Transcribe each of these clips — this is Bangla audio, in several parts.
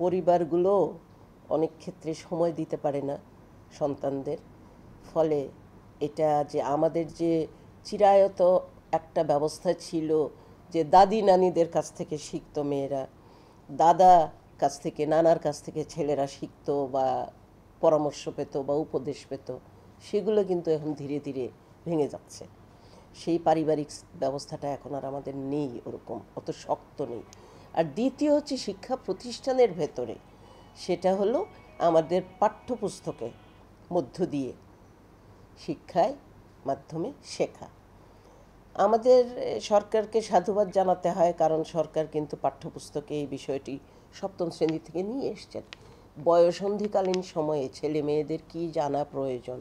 পরিবারগুলো অনেক ক্ষেত্রে সময় দিতে পারে না সন্তানদের। ফলে এটা যে আমাদের যে চিরায়ত একটা ব্যবস্থা ছিল যে দাদি নানিদের কাছ থেকে শিখতো মেয়েরা, দাদা কাছ থেকে, নানার কাছ থেকে ছেলেরা শিখতো বা পরামর্শ পেত বা উপদেশ পেত, সেগুলো কিন্তু এখন ধীরে ধীরে ভেঙে যাচ্ছে। সেই পারিবারিক ব্যবস্থাটা এখন আর আমাদের নেই ওরকম, অত শক্ত নেই। আর দ্বিতীয় হচ্ছে শিক্ষা প্রতিষ্ঠানের ভেতরে। সেটা হলো আমাদের পাঠ্যপুস্তকে মধ্য দিয়ে শিক্ষায় মাধ্যমে শেখা। আমাদের সরকারকে সাধুবাদ জানাতে হয়, কারণ সরকার কিন্তু পাঠ্যপুস্তকে এই বিষয়টি সপ্তম শ্রেণি থেকে নিয়ে এসছেন। বয়সন্ধিকালীন সময়ে ছেলে মেয়েদের কি জানা প্রয়োজন?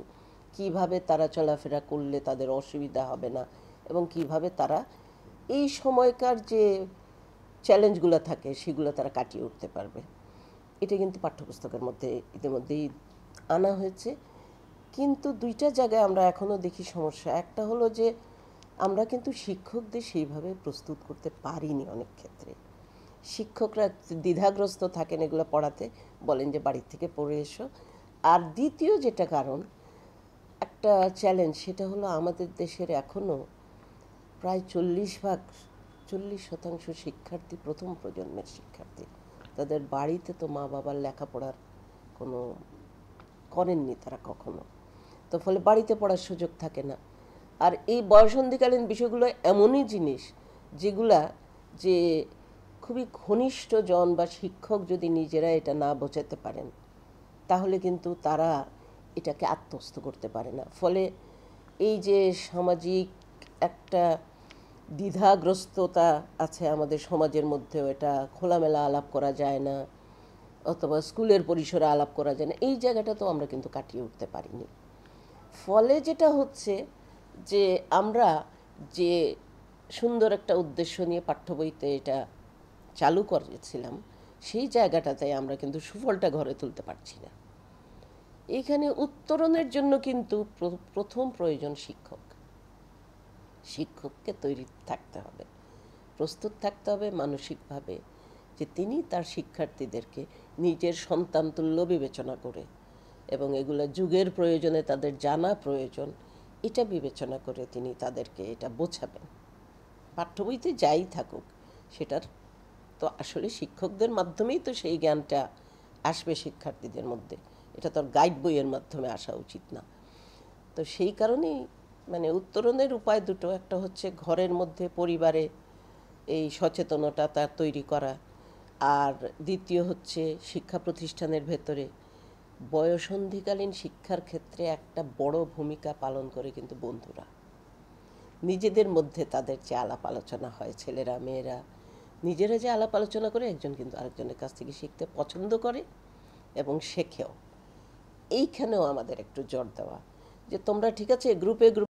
কীভাবে তারা চলাফেরা করলে তাদের অসুবিধা হবে না? এবং কীভাবে তারা এই সময়কার যে চ্যালেঞ্জগুলো থাকে, সেগুলো তারা কাটিয়ে উঠতে পারবে। এটা কিন্তু পাঠ্যপুস্তকের মধ্যে, ইতিমধ্যেই আনা হয়েছে। কিন্তু দুইটা জায়গায় আমরা এখনও দেখি সমস্যা। একটা হলো যে, আমরা কিন্তু শিক্ষকদের সেইভাবে প্রস্তুত করতে পারিনি অনেক ক্ষেত্রে। শিক্ষকরা দ্বিধাগ্রস্ত থাকেন এগুলো পড়াতে, বলেন যে, বাড়ির থেকে পড়ে এসো। আর দ্বিতীয় যেটা কারণ, একটা চ্যালেঞ্জ সেটা হলো আমাদের দেশের এখনও প্রায় চল্লিশ ভাগ চল্লিশ শতাংশ শিক্ষার্থী প্রথম প্রজন্মের শিক্ষার্থী। তাদের বাড়িতে তো মা বাবার লেখাপড়ার কোনো করেননি তারা কখনো। তো ফলে বাড়িতে পড়ার সুযোগ থাকে না। আর এই বয়সন্ধিকালীন বিষয়গুলো এমনই জিনিস যেগুলা যে খুবই ঘনিষ্ঠ জন বা শিক্ষক যদি নিজেরা এটা না বোঝাতে পারেন, তাহলে কিন্তু তারা এটাকে আত্মস্থ করতে পারে না। ফলে এই যে সামাজিক একটা দ্বিধাগ্রস্ততা আছে আমাদের সমাজের মধ্যেও। এটা খোলামেলা আলাপ করা যায় না, অথবা স্কুলের পরিসরে আলাপ করা যায় না। এই জায়গাটা তো আমরা কিন্তু কাটিয়ে উঠতে পারিনি। ফলে যেটা হচ্ছে যে আমরা যে সুন্দর একটা উদ্দেশ্য নিয়ে পাঠ্য বইতে এটা চালু করেছিলাম, সেই জায়গাটাতে আমরা কিন্তু সুফলটা ঘরে তুলতে পারছি না। এখানে উত্তরণের জন্য কিন্তু প্রথম প্রয়োজন শিক্ষক। শিক্ষককে তৈরি থাকতে হবে। প্রস্তুত থাকতে হবে মানসিকভাবে যে তিনি তার শিক্ষার্থীদেরকে নিজের সন্তান তুল্য বিবেচনা করে এবং এগুলো যুগের প্রয়োজনে তাদের জানা প্রয়োজন, এটা বিবেচনা করে তিনি তাদেরকে এটা বোঝাবেন। পাঠ্য বইতে যাই থাকুক, সেটার তো আসলে শিক্ষকদের মাধ্যমেই তো সেই জ্ঞানটা আসবে শিক্ষার্থীদের মধ্যে। এটা তো গাইড বইয়ের মাধ্যমে আসা উচিত না। তো সেই কারণেই মানে উত্তরণের উপায় দুটো, একটা হচ্ছে ঘরের মধ্যে পরিবারে এই সচেতনতা তার তৈরি করা, আর দ্বিতীয় হচ্ছে শিক্ষা প্রতিষ্ঠানের ভেতরে বয়সন্ধিকালীন শিক্ষার ক্ষেত্রে একটা বড় ভূমিকা পালন করে কিন্তু বন্ধুরা। নিজেদের মধ্যে তাদের যে আলাপ আলোচনা হয়, ছেলেরা, মেয়েরা, নিজেরা যে আলাপ আলোচনা করে একজন কিন্তু আরেকজনের কাছ থেকে শিখতে পছন্দ করে এবং শেখেও। এইখানেও আমাদের একটু জোর দেওয়া যে তোমরা ঠিক আছে গ্রুপে গ্রুপ